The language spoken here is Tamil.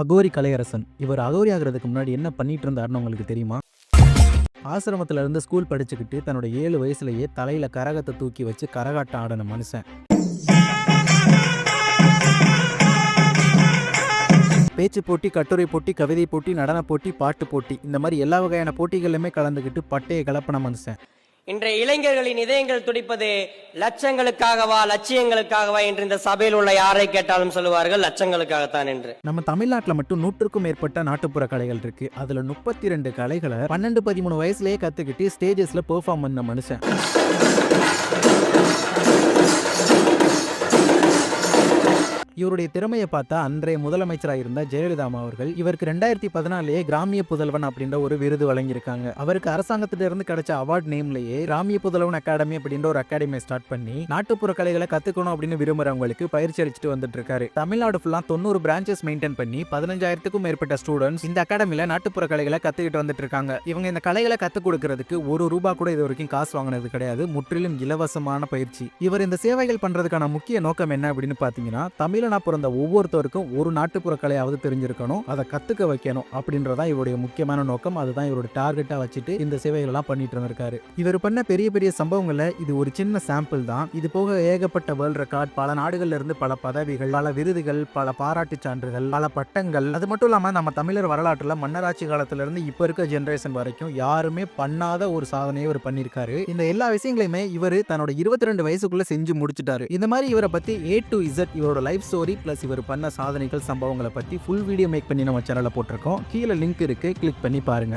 அகோரி கலையரசன். இவர் அகோரி ஆகிறதுக்கு முன்னாடி என்ன பண்ணிட்டு இருந்தாருன்னு உங்களுக்கு தெரியுமா? ஆசிரமத்துல இருந்து ஸ்கூல் படிச்சுக்கிட்டு தன்னோட ஏழு வயசுலயே தலையில கரகத்தை தூக்கி வச்சு கரகாட்டம் ஆடின மனுஷன். பேச்சு போட்டி கட்டுரை போட்டி கவிதை போட்டி நடன போட்டி பாட்டு போட்டி இந்த மாதிரி எல்லா வகையான போட்டிகளிலுமே கலந்துக்கிட்டு பட்டையை கலப்பின மனுஷன். இன்றைய இளைஞர்களின் இதயங்கள் துடிப்பது லட்சங்களுக்காகவா லட்சியங்களுக்காகவா என்று இந்த சபையில் உள்ள யாரை கேட்டாலும் சொல்லுவார்கள் லட்சங்களுக்காகத்தான் என்று. நம்ம தமிழ்நாட்டில் மட்டும் நூற்றுக்கும் மேற்பட்ட நாட்டுப்புற கலைகள் இருக்கு. அதுல முப்பத்தி ரெண்டு கலைகளை பன்னெண்டு பதிமூணு வயசுலயே கத்துக்கிட்டு ஸ்டேஜஸ்ல பெர்ஃபார்ம் பண்ண மனுஷன். இவருடைய திறமையை பார்த்தா அன்றைய முதலமைச்சராக இருந்த ஜெயலலிதா அவர்கள் இவருக்கு ரெண்டாயிரத்தி பதினாலே கிராமிய புதல்வன் அப்படின்ற ஒரு விருது வழங்கியிருக்காங்க. அவருக்கு அரசாங்கத்திலிருந்து கிடைச்ச அவார்ட் நேம்லயே கிராமிய புதல்வன் அகாடமி அப்படின்ற ஒரு அகாடமியை ஸ்டார்ட் பண்ணி நாட்டுப்புற கலைகளை கத்துக்கணும் அப்படின்னு விரும்புறவங்களுக்கு பயிற்சி அளிச்சுட்டு வந்துட்டு இருக்காரு. தமிழ்நாடு ஃபுல்லா தொண்ணூறு பிரான்ச்சஸ் மெயின்டைன் பண்ணி பதினஞ்சாயிரத்துக்கும் மேற்பட்ட ஸ்டூடெண்ட்ஸ் இந்த அகாடமியில நாட்டுப்புற கலைகளை கத்துக்கிட்டு வந்துட்டு இருக்காங்க. இவங்க இந்த கலைகளை கத்துக் கொடுக்கறதுக்கு ஒரு ரூபா கூட இது வரைக்கும் காசு வாங்கினது கிடையாது. முற்றிலும் இலவசமான பயிற்சி. இவர் இந்த சேவைகள் பண்றதுக்கான முக்கிய நோக்கம் என்ன அப்படின்னு பாத்தீங்கன்னா தமிழனா பிறந்த ஒவ்வொருத்தருக்கும் ஒரு நாட்டுப்புற கலையாவது தெரிஞ்சிருக்கணும் அதை கத்துக்க வைக்கணும் அப்படின்றதான் இவருடைய முக்கியமான நோக்கம். அதுதான் இவருடைய டார்கெட்டா வச்சுட்டு இந்த சேவைகள் எல்லாம் பண்ணிட்டு இருந்திருக்காரு. இவர் பண்ண பெரிய பெரிய சம்பவங்கள்ல இது ஒரு சின்ன சாம்பிள் தான். இது போக ஏகப்பட்ட வேர்ல்ட் ரெக்கார்ட் பல நாடுகள்ல இருந்து பல பதவிகள் பல விருதுகள் பல பாராட்டு சான்றுகள் பல பட்டங்கள். அது மட்டும் இல்லாம நம்ம தமிழர் வரலாற்றுல மன்னராட்சி காலத்துல இருந்து இப்ப இருக்க ஜென்ரேஷன் வரைக்கும் யாருமே பண்ணாத ஒரு சாதனையை இவர் பண்ணிருக்காரு. இந்த எல்லா விஷயங்களையுமே இவர் தன்னோட இருபத்தி ரெண்டு வயசுக்குள்ள செஞ்சு முடிச்சிட்டாரு. இந்த மாதிரி இவரை பத்தி ஏ டு இசட் இவரோட லைஃப் ஸ்டோரி பிளஸ் இவர் பண்ண சாதனைகள் சம்பவங்களை பத்தி ஃபுல் வீடியோ மேக் பண்ணி நம்ம சேனலில் போட்டிருக்கோம். கீழே லிங்க் இருக்கு கிளிக் பண்ணி பாருங்க.